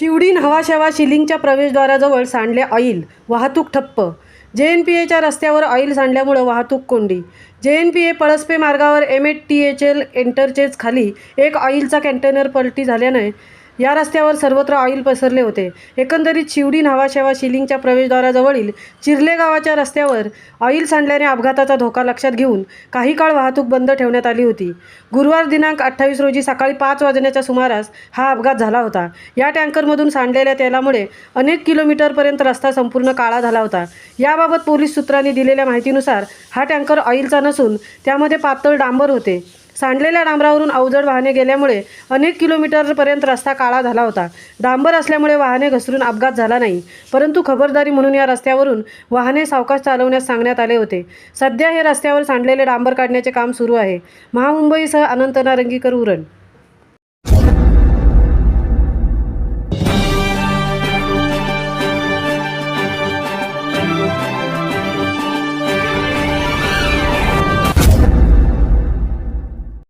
शिवडी न्हावाशेवा शिलिंगच्या प्रवेशद्वाराजवळ सांडले ऑईल वाहतूक ठप्प. जे एन पी एच्या रस्त्यावर ऑईल सांडल्यामुळं वाहतूक कोंडी. जे एन पी ए पळसपे मार्गावर M H T H L interchange खाली एक ऑईलचा कंटेनर पलटी झाल्याने या रस्त्यावर सर्वत्र ऑइल पसरले होते. एकंदरीत शिवडी न्हावाशेवा शिलिंगच्या प्रवेशद्वाराजवळील चिरले गावाच्या रस्त्यावर ऑइल सांडल्याने अपघाताचा धोका लक्षात घेऊन काही काळ वाहतूक बंद ठेवण्यात आली होती. गुरुवार दिनांक अठ्ठावीस रोजी सकाळी पाच वाजण्याच्या सुमारास हा अपघात झाला होता. या टँकरमधून सांडलेल्या तेलामुळे अनेक किलोमीटरपर्यंत रस्ता संपूर्ण काळा झाला होता. याबाबत पोलीस सूत्रांनी दिलेल्या माहितीनुसार हा टँकर ऑइलचा नसून त्यामध्ये पातळ डांबर होते. सांडलेल्या डांबरावरून अवजड वाहने गेल्यामुळे अनेक किलोमीटरपर्यंत रस्ता काळा झाला होता. डांबर असल्यामुळे वाहने घसरून अपघात झाला नाही. परंतु खबरदारी म्हणून या रस्त्यावरून वाहने सावकाश चालवण्यास सांगण्यात आले होते. सध्या हे रस्त्यावर सांडलेले डांबर काढण्याचे काम सुरू आहे. महामुंबईसह अनंत नारंगीकर उरण.